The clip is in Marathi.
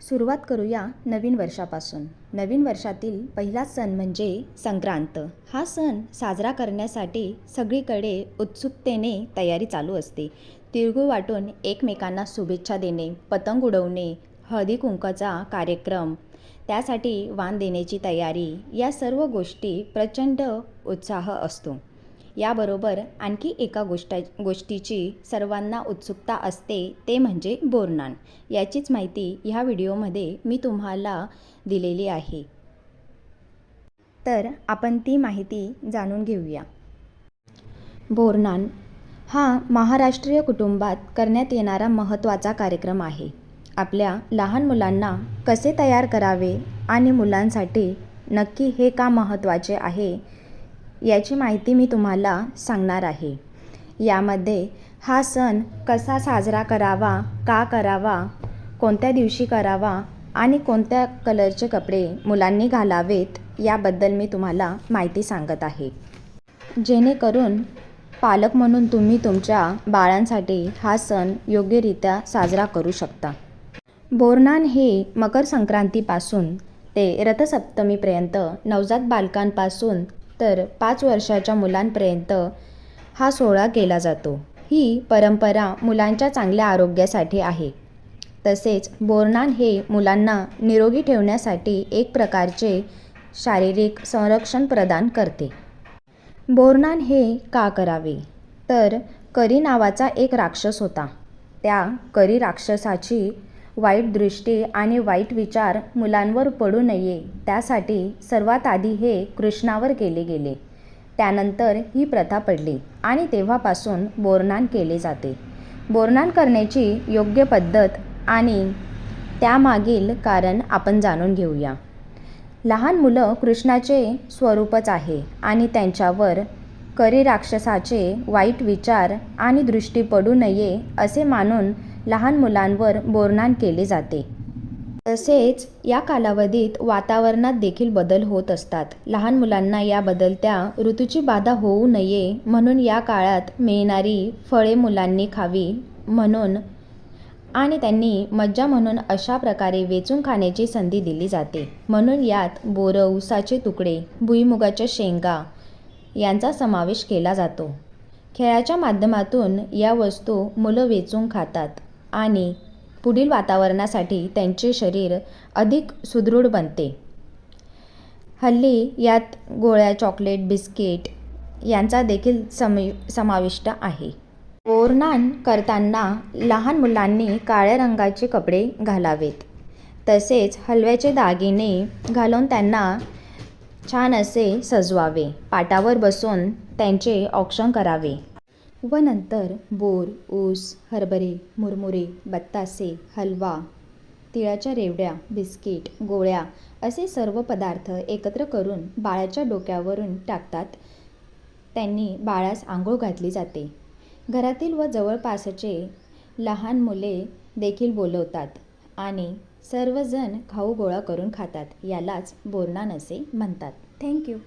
सुरुवात करूया नवीन वर्षापासून. नवीन वर्षातील पहिला सण म्हणजे संक्रांत. हा सण साजरा करण्यासाठी सगळीकडे उत्सुकतेने तयारी चालू असते. तिळगुळ वाटून एकमेकांना शुभेच्छा देणे पतंग उडवणे हळदी कुंकाचा कार्यक्रम त्यासाठी वाण देण्याची तयारी या सर्व गोष्टी प्रचंड उत्साह असतो. याबरोबर आणखी एका गोष्टा गोष्टीची सर्वांना उत्सुकता असते ते म्हणजे बोरनान. याचीच माहिती ह्या व्हिडिओमध्ये मी तुम्हाला दिलेली आहे. तर आपण ती माहिती जाणून घेऊया. बोरनान हा महाराष्ट्रीय कुटुंबात करण्यात येणारा महत्त्वाचा कार्यक्रम आहे. आपल्या लहान मुलांना कसे तयार करावे आणि मुलांसाठी नक्की हे का महत्त्वाचे आहे याची माहिती मी तुम्हाला सांगणार आहे. यामध्ये हा सण कसा साजरा करावा का करावा कोणत्या दिवशी करावा आणि कोणत्या कलरचे कपडे मुलांनी घालावेत याबद्दल मी तुम्हाला माहिती सांगत आहे. जेणेकरून पालक म्हणून तुम्ही तुमच्या बाळांसाठी हा सण योग्यरित्या साजरा करू शकता. बोरनान हे मकर संक्रांतीपासून ते रथसप्तमीपर्यंत नवजात बालकांपासून तर पाच वर्षाच्या मुलांपर्यंत हा सोहळा केला जातो. ही परंपरा मुलांच्या चांगल्या आरोग्यासाठी आहे. तसेच बोरनान हे मुलांना निरोगी ठेवण्यासाठी एक प्रकारचे शारीरिक संरक्षण प्रदान करते. बोरनान हे का करावे? तर करी नावाचा एक राक्षस होता. त्या करी राक्षसाची वाईट दृष्टी आणि वाईट विचार मुलांवर पडू नये त्यासाठी सर्वात आधी हे कृष्णावर केले गेले. त्यानंतर ही प्रथा पडली आणि तेव्हापासून बोरनान केले जाते. बोरनान करण्याची योग्य पद्धत आणि त्यामागील कारण आपण जाणून घेऊया. लहान मुलं कृष्णाचे स्वरूपच आहे आणि त्यांच्यावर करी राक्षसाचे वाईट विचार आणि दृष्टी पडू नये असे मानून लहान मुलांवर बोरनान केले जाते. तसेच या कालावधीत वातावरणात देखील बदल होत असतात. लहान मुलांना या बदलत्या ऋतूची बाधा होऊ नये म्हणून या काळात मिळणारी फळे मुलांनी खावी म्हणून आणि त्यांनी मज्जा म्हणून अशा प्रकारे वेचून खाण्याची संधी दिली जाते. म्हणून यात बोरं ऊसाचे तुकडे भुईमुगाच्या शेंगा यांचा समावेश केला जातो. खेळाच्या माध्यमातून या वस्तू मुलं वेचून खातात. आणि पुढील वातावरणासाठी त्यांचे शरीर अधिक सुदृढ बनते. हल्ली यात गोळ्या चॉकलेट बिस्किट यांचा देखील समि समाविष्ट आहे. बोरनान करताना लहान मुलांनी काळ्या रंगाचे कपडे घालावेत. तसेच हलव्याचे दागिने घालून त्यांना छान असे सजवावे. पाटावर बसून त्यांचे औक्षण करावे. व नंतर बोर ऊस हरभरे मुरमुरे बत्तासे हलवा तिळाच्या रेवड्या बिस्किट गोळ्या असे सर्व पदार्थ एकत्र करून बाळाच्या डोक्यावरून टाकतात. त्यांनी बाळास आंघोळ घातली जाते. घरातील व जवळपासचे लहान मुले देखील बोलवतात आणि सर्वजण खाऊ गोळा करून खातात यालाच बोरणान असे म्हणतात. थँक्यू